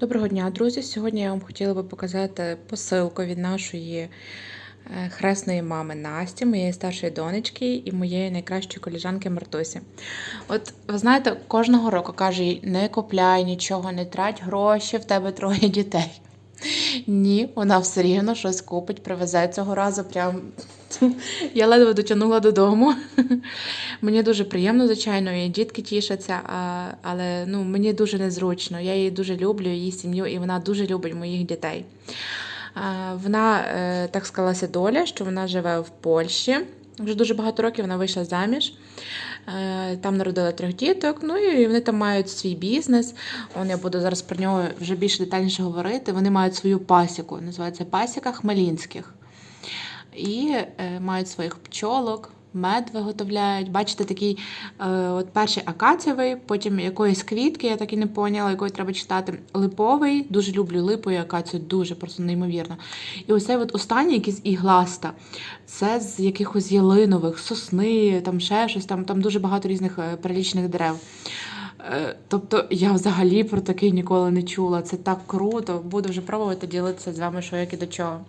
Доброго дня, друзі! Сьогодні я вам хотіла би показати посилку від нашої е, хресної мами Насті, моєї старшої донечки і моєї найкращої коліжанки Мартусі. От ви знаєте, кожного року каже їй, не купляй нічого, не трать гроші, в тебе троє дітей. Ні, вона все рівно щось купить, привезе цього разу. Прям я ледве дотягнула додому. Мені дуже приємно, звичайно, і дітки тішаться, але ну, мені дуже незручно. Я її дуже люблю, її сім'ю, і вона дуже любить моїх дітей. Вона е, так склалася доля, що вона живе в Польщі. Вже дуже багато років вона вийшла заміж. Е, Там народила трьох діток, ну і вони там мають свій бізнес. Он я буду зараз про нього вже більш детальніше говорити. Вони мають свою пасіку, називається Пасіка Хмелінських. І е, мають своїх пчолок, мед виготовляють. Бачите, такий е, от перший акацієвий, потім якоїсь квітки, я так і не поняла, якої треба читати. Липовий, дуже люблю липу і акацію, дуже просто неймовірно. І ось от останній якийсь ігласта. Це з якихось ялинових, сосни, там ще щось, там, там дуже багато різних е, перелічних дерев. Е, Тобто я взагалі про такий ніколи не чула. Це так круто. Буду вже пробувати ділитися з вами, що як і до чого.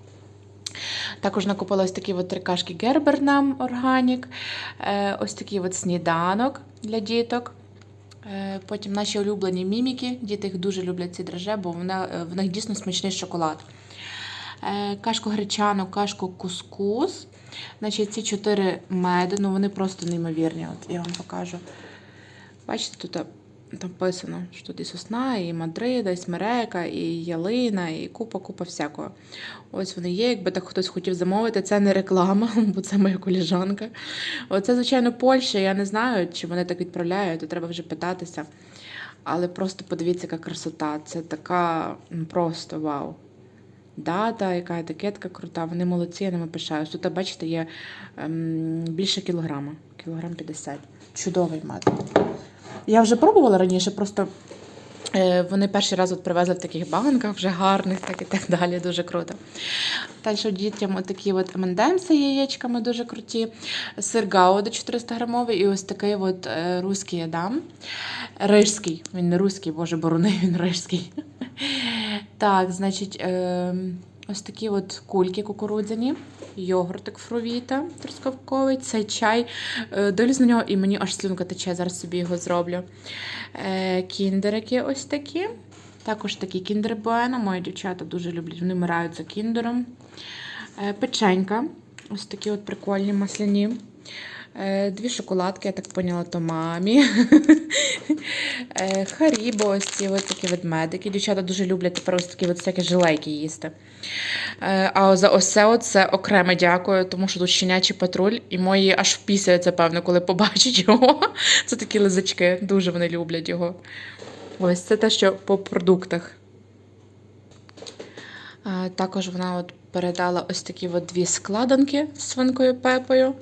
Також накупила ось такі от три кашки Гербер нам органік, е, ось такий от сніданок для діток. Е, Потім наші улюблені міміки. Діти їх дуже люблять ці драже, бо е, в них дійсно смачний шоколад. Кашку гречану, кашку кускус. Значить, ці чотири меди, ну вони просто неймовірні. От я вам покажу. Бачите, тут написано, що тут і сосна, і мадрида, і смерека, і ялина, і купа-купа всякого. Ось вони є. Якби так хтось хотів замовити, це не реклама, бо це моя коліжанка. Оце, звичайно, Польща. Я не знаю, чи вони так відправляють, то треба вже питатися. Але просто подивіться, яка красота. Це така ну, просто вау. Дата, яка етикетка крута, вони молодці, я ними пишаюсь. Тут, бачите, є ем, більше кілограма, кілограм 50. Чудовий мед. Я вже пробувала раніше, просто е, вони перший раз от привезли в таких банках, вже гарних, так і так далі. Дуже круто. Далі дітям такі от з яєчками дуже круті. Сир Гауда 400 грамовий і ось такий от е, руський дам. Рижський. Він не руський, боже, борони, він рижський. Так, значить, е, ось такі от кульки кукурудзяні, йогуртик фрувіта трускавковий, цей чай. Е, дивлюсь на нього і мені аж слюнка тече, зараз собі його зроблю. Е, кіндерики ось такі. Також такі кіндер Bueno. Мої дівчата дуже люблять, вони вмирають за кіндером. Е, печенька. Ось такі от прикольні масляні. Е, Дві шоколадки, я так поняла, то мамі. Е, Харібо, ось ці ось такі ведмедики. Дівчата дуже люблять тепер ось такі от всякі жилейки їсти. Е, А за ось це окреме дякую, тому що тут щенячий патруль, і мої аж впісяються, певно, коли побачать його. Це такі лизачки, дуже вони люблять його. Ось це те, що по продуктах. Також вона от передала ось такі от дві складанки з свинкою Пепою.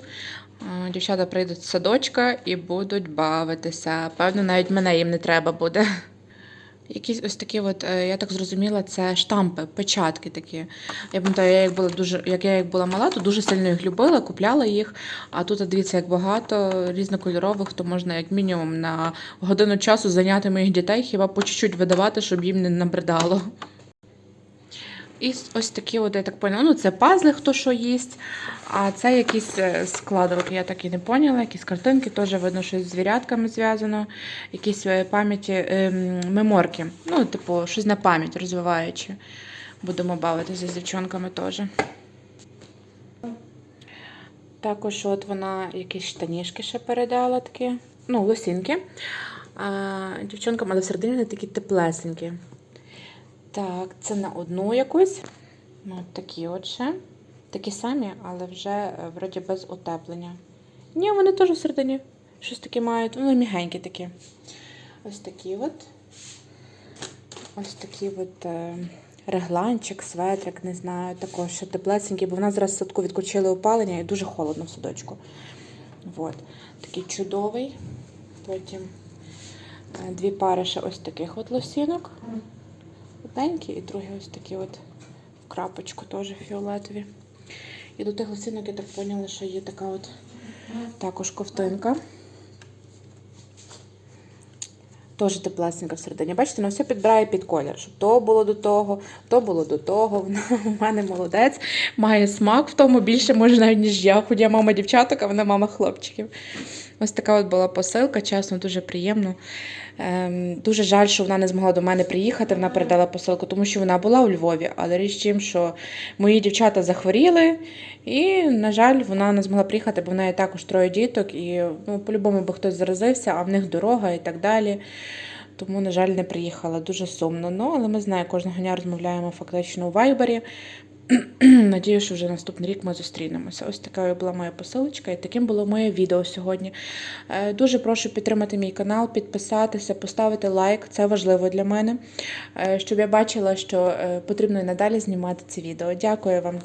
А, Дівчата прийдуть з садочка і будуть бавитися. Певно, навіть мене їм не треба буде. Якісь ось такі, от, е, я так зрозуміла, це штампи, печатки такі. Я пам'ятаю, я як була дуже, як я як була мала, то дуже сильно їх любила, купляла їх. А тут, дивіться, як багато різнокольорових, то можна як мінімум на годину часу зайняти моїх дітей, хіба по чуть-чуть видавати, щоб їм не набридало. І ось такі, от, я так поняла, ну це пазли, хто що їсть. А це якісь е, складовки, я так і не поняла, якісь картинки, теж видно, що з звірятками зв'язано, якісь е, пам'яті, ем, меморки. Ну, типу, щось на пам'ять розвиваючи. Будемо бавитися з дівчонками теж. Також от вона якісь штанішки ще передала такі, ну, лосінки. А, дівчонкам, але всередині вони такі теплесенькі. Так, це на одну якусь. Ну, от такі от ще. Такі самі, але вже е, вроді без утеплення. Ні, вони теж всередині щось таке мають. Вони мігенькі такі. Ось такі от. Ось такі от е, регланчик, светрик, не знаю, також ще теплесенький, бо в нас зараз в садку відключили опалення і дуже холодно в садочку. От. Такий чудовий. Потім е, дві пари ще ось таких от лосінок. Одненькі і другі ось такі от в крапочку теж фіолетові. І до тих лосинок я так поняла, що є така от також ковтинка. Теж теплесенька всередині. Бачите, вона все підбирає під колір. Щоб то було до того, то було до того. Вона у мене молодець, має смак в тому більше, може, навіть, ніж я. Хоч я мама дівчаток, а вона мама хлопчиків. Ось така от була посилка, чесно, дуже приємно. Ем, дуже жаль, що вона не змогла до мене приїхати. Вона передала посилку, тому що вона була у Львові. Але річ в тім, що мої дівчата захворіли, і, на жаль, вона не змогла приїхати, бо в неї також троє діток, і ну, по-любому би хтось заразився, а в них дорога і так далі. Тому, на жаль, не приїхала. Дуже сумно. Ну, але ми знаємо, кожного дня розмовляємо фактично у Вайбері. Надію, що вже наступний рік ми зустрінемося. Ось така була моя посилочка, і таким було моє відео сьогодні. Е, Дуже прошу підтримати мій канал, підписатися, поставити лайк. Це важливо для мене, е, щоб я бачила, що е, потрібно і надалі знімати ці відео. Дякую вам